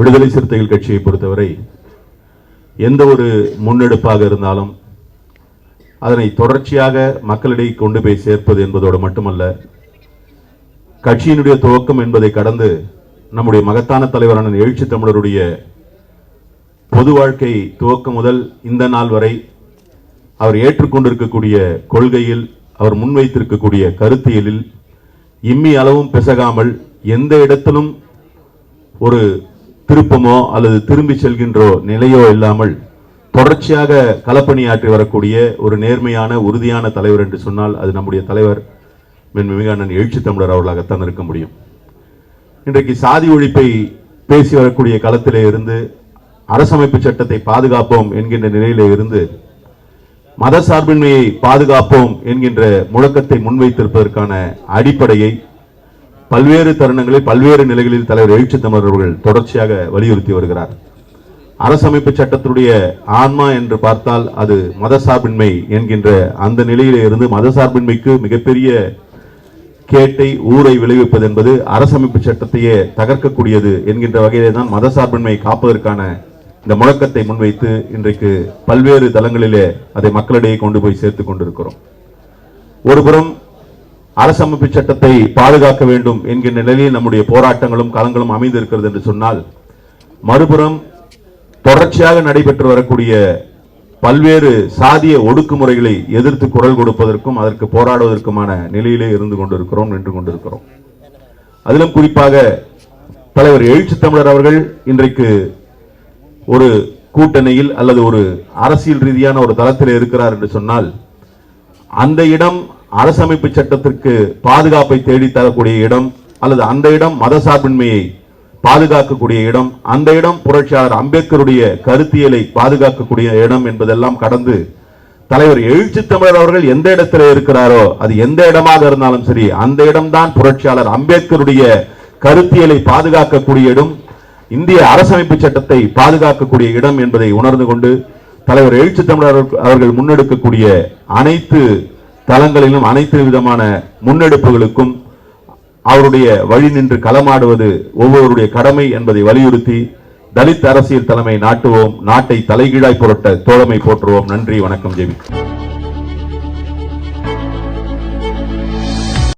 விடுதலை சிறுத்தைகள் கட்சியை பொறுத்தவரை எந்த ஒரு முன்னெடுப்பாக இருந்தாலும் அதனை தொடர்ச்சியாக மக்களிடையே கொண்டு போய் சேர்ப்பது என்பதோடு மட்டுமல்ல கட்சியினுடைய துவக்கம் என்பதை கடந்து நம்முடைய மகத்தான தலைவரான எழுச்சி தமிழருடைய பொது வாழ்க்கை துவக்கம் முதல் இந்த நாள் வரை அவர் ஏற்றுக்கொண்டிருக்கக்கூடிய கொள்கையில் அவர் முன்வைத்திருக்கக்கூடிய கருத்தியலில் இம்மி அளவும் பிசகாமல் எந்த இடத்திலும் ஒரு திருப்பமோ அல்லது திரும்பி செல்கின்றோ நிலையோ இல்லாமல் தொடர்ச்சியாக களப்பணியாற்றி வரக்கூடிய ஒரு நேர்மையான உறுதியான தலைவர் என்று சொன்னால் அது நம்முடைய தலைவர் மென் அண்ணன் எழுச்சி தமிழர் அவர்களாகத்தான் இருக்க முடியும். இன்றைக்கு சாதி ஒழிப்பை பேசி வரக்கூடிய களத்திலே இருந்து அரசமைப்பு சட்டத்தை பாதுகாப்போம் என்கின்ற நிலையிலே இருந்து மத சார்பின்மையை பாதுகாப்போம் என்கின்ற முழக்கத்தை முன்வைத்திருப்பதற்கான அடிப்படையை பல்வேறு தருணங்களில் பல்வேறு நிலைகளில் தலைவர் எழுச்சி தமிழர் அவர்கள் தொடர்ச்சியாக வலியுறுத்தி வருகிறார். அரசமைப்பு சட்டத்தினுடைய ஆன்மா என்று பார்த்தால் அது மதசார்பின்மை என்கின்ற அந்த நிலையிலே இருந்து மதசார்பின்மைக்கு மிகப்பெரிய கேட்டை ஊரை விளைவிப்பது என்பது அரசமைப்பு சட்டத்தையே தகர்க்கக்கூடியது என்கின்ற வகையிலே தான் மதசார்பின்மை காப்பதற்கான இந்த முழக்கத்தை முன்வைத்து இன்றைக்கு பல்வேறு தளங்களிலே அதை மக்களிடையே கொண்டு போய் சேர்த்துக் கொண்டிருக்கிறோம். ஒருபுறம் அரசமைப்பு சட்டத்தை பாதுகாக்க வேண்டும் என்கின்ற நிலையில் நம்முடைய போராட்டங்களும் களங்களும் அமைந்திருக்கிறது என்று சொன்னால் மறுபுறம் தொடர்ச்சியாக நடைபெற்று வரக்கூடிய பல்வேறு சாதிய ஒடுக்குமுறைகளை எதிர்த்து குரல் கொடுப்பதற்கும் அதற்கு போராடுவதற்குமான நிலையிலே இருந்து கொண்டிருக்கிறோம் நின்று கொண்டிருக்கிறோம். அதிலும் குறிப்பாக தலைவர் எழுச்சி தமிழர் அவர்கள் இன்றைக்கு ஒரு கூட்டணியில் அல்லது ஒரு அரசியல் ரீதியான ஒரு தளத்தில் இருக்கிறார் என்று சொன்னால் அந்த இடம் அரசமைப்பு சட்டத்திற்கு பாதுகாப்பை தேடி தரக்கூடிய இடம் அல்லது அந்த இடம் மத சார்பின்மையை பாதுகாக்கக்கூடிய இடம் அந்த இடம் புரட்சியாளர் அம்பேத்கருடைய கருத்தியலை பாதுகாக்கக்கூடிய இடம் என்பதெல்லாம் கடந்து தலைவர் எழுச்சி தமிழர் அவர்கள் எந்த இடத்துல இருக்கிறாரோ அது எந்த இடமாக இருந்தாலும் சரி அந்த இடம்தான் புரட்சியாளர் அம்பேத்கருடைய கருத்தியலை பாதுகாக்கக்கூடிய இடம் இந்திய அரசமைப்பு சட்டத்தை பாதுகாக்கக்கூடிய இடம் என்பதை உணர்ந்து கொண்டு தலைவர் எழுச்சி தமிழர் அவர்கள் முன்னெடுக்கக்கூடிய அனைத்து தளங்களிலும் அனைத்து விதமான முன்னெடுப்புகளுக்கும் அவருடைய வழி நின்று களமாடுவது ஒவ்வொருடைய கடமை என்பதை வலியுறுத்தி தலித் அரசியல் தலைமை நாட்டுவோம் நாட்டை தலைகீழாய் புரட்ட தோழமை போற்றுவோம். நன்றி வணக்கம் ஜெவி